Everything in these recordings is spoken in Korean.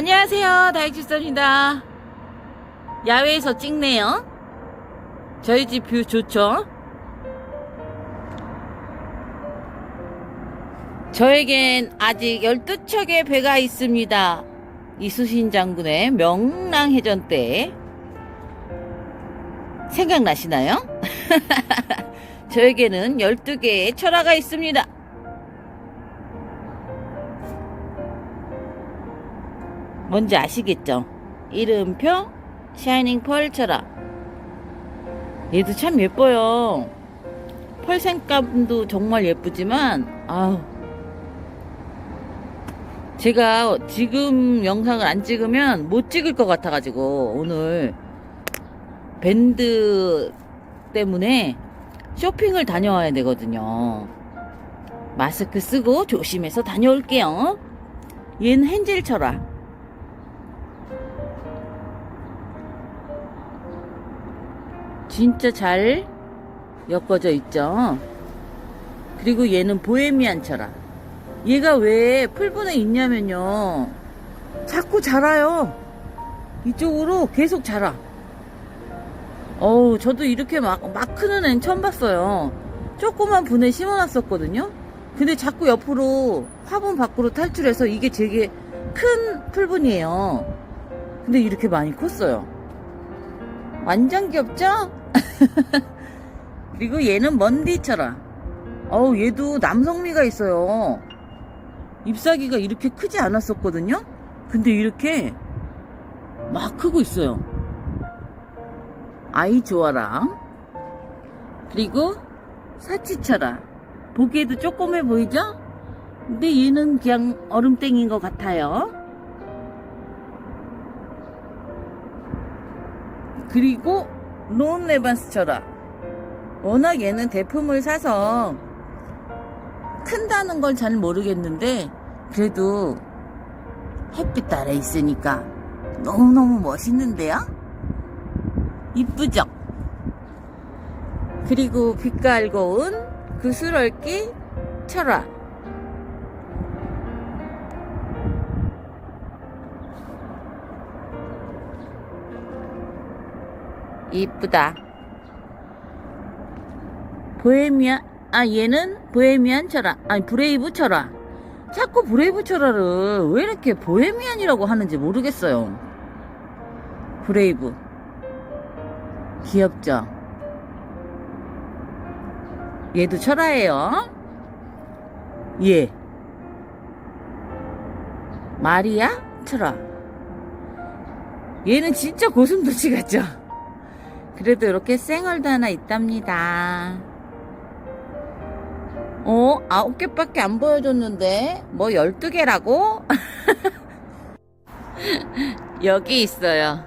안녕하세요. 다육집사입니다. 야외에서 찍네요. 저희 집 뷰 좋죠? 저에겐 아직 12척의 배가 있습니다. 이수신 장군의 명랑해전 때 생각나시나요? 저에게는 12개의 철화가 있습니다. 뭔지 아시겠죠? 이름표 샤이닝 펄 철화. 얘도 참 예뻐요. 펄 색감도 정말 예쁘지만 아우 제가 지금 영상을 안 찍으면 못 찍을 것 같아 가지고 오늘 밴드 때문에 쇼핑을 다녀와야 되거든요. 마스크 쓰고 조심해서 다녀올게요. 얘는 헨젤 철화. 진짜 잘 엮어져 있죠. 그리고 얘는 보헤미안 철화. 얘가 왜 풀분에 있냐면요. 자꾸 자라요. 이쪽으로 계속 자라. 어우, 저도 이렇게 막, 막 크는 애는 처음 봤어요. 조그만 분에 심어놨었거든요. 근데 자꾸 옆으로 화분 밖으로 탈출해서 이게 되게 큰 풀분이에요. 근데 이렇게 많이 컸어요. 완전 귀엽죠? 그리고 얘는 먼디처럼. 어우, 얘도 남성미가 있어요. 잎사귀가 이렇게 크지 않았었거든요? 근데 이렇게 막 크고 있어요. 아이 좋아라. 그리고 사치쳐라. 보기에도 조그매 보이죠? 근데 얘는 그냥 얼음땡인 것 같아요. 그리고 론 레반스처라. 워낙 얘는 대품을 사서 큰다는 걸 잘 모르겠는데 그래도 햇빛 아래 있으니까 너무너무 멋있는데요? 이쁘죠? 그리고 빛깔 고운 그스럴기 철화 이쁘다. 보헤미안 아 얘는 보헤미안 철화 아니 브레이브 철화 자꾸 브레이브 철화를 왜 이렇게 보헤미안이라고 하는지 모르겠어요. 브레이브. 귀엽죠? 얘도 철화예요. 얘 마리아 철화 얘는 진짜 고슴도치 같죠 그래도 이렇게 쌩얼도 하나 있답니다 어, 아홉 개밖에 안 보여줬는데, 뭐, 열두 개라고? 여기 있어요.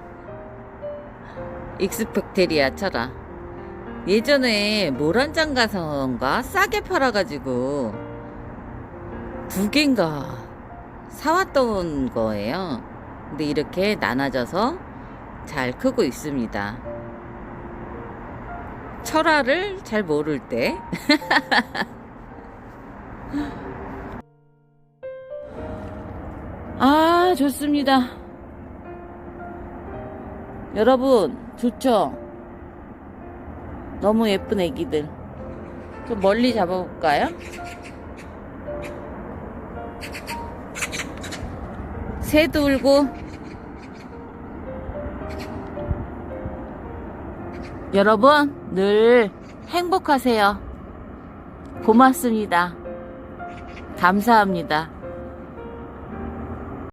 익스펙테리아 철아. 예전에 모란장 가서인가 싸게 팔아가지고, 두 개인가 사왔던 거예요. 근데 이렇게 나눠져서 잘 크고 있습니다. 철화를 잘 모를 때. 아, 좋습니다. 여러분, 좋죠? 너무 예쁜 애기들. 좀 멀리 잡아볼까요? 새도 울고, 여러분, 늘 행복하세요. 고맙습니다. 감사합니다.